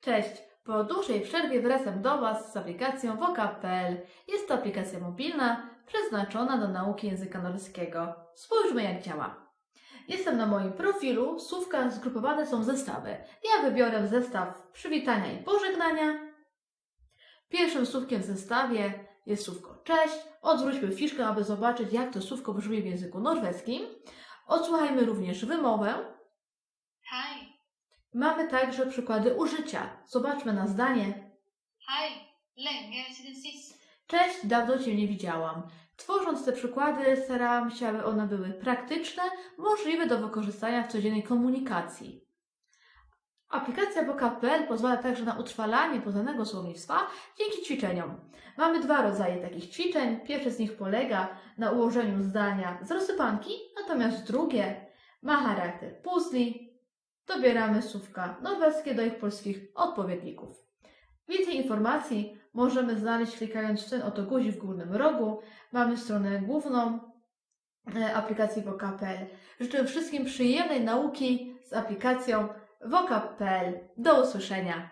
Cześć! Po dłuższej przerwie wracam do Was z aplikacją vocab.pl. Jest to aplikacja mobilna przeznaczona do nauki języka norweskiego. Spójrzmy jak działa. Jestem na moim profilu, w słówkach zgrupowane są zestawy. Ja wybiorę zestaw przywitania i pożegnania. Pierwszym słówkiem w zestawie jest słówko cześć. Odwróćmy fiszkę, aby zobaczyć jak to słówko brzmi w języku norweskim. Odsłuchajmy również wymowę. Mamy także przykłady użycia. Zobaczmy na zdanie. siden sist. Cześć, dawno Cię nie widziałam. Tworząc te przykłady, starałam się, aby one były praktyczne, możliwe do wykorzystania w codziennej komunikacji. Aplikacja Vocab.pl pozwala także na utrwalanie poznanego słownictwa dzięki ćwiczeniom. Mamy dwa rodzaje takich ćwiczeń. Pierwsze z nich polega na ułożeniu zdania z rozsypanki, natomiast drugie ma charakter puzli. Dobieramy słówka norweskie do ich polskich odpowiedników. Więcej informacji możemy znaleźć klikając w ten oto guzik w górnym rogu. Mamy stronę główną e, aplikacji Vocab.pl. Życzę wszystkim przyjemnej nauki z aplikacją Vocab.pl. Do usłyszenia!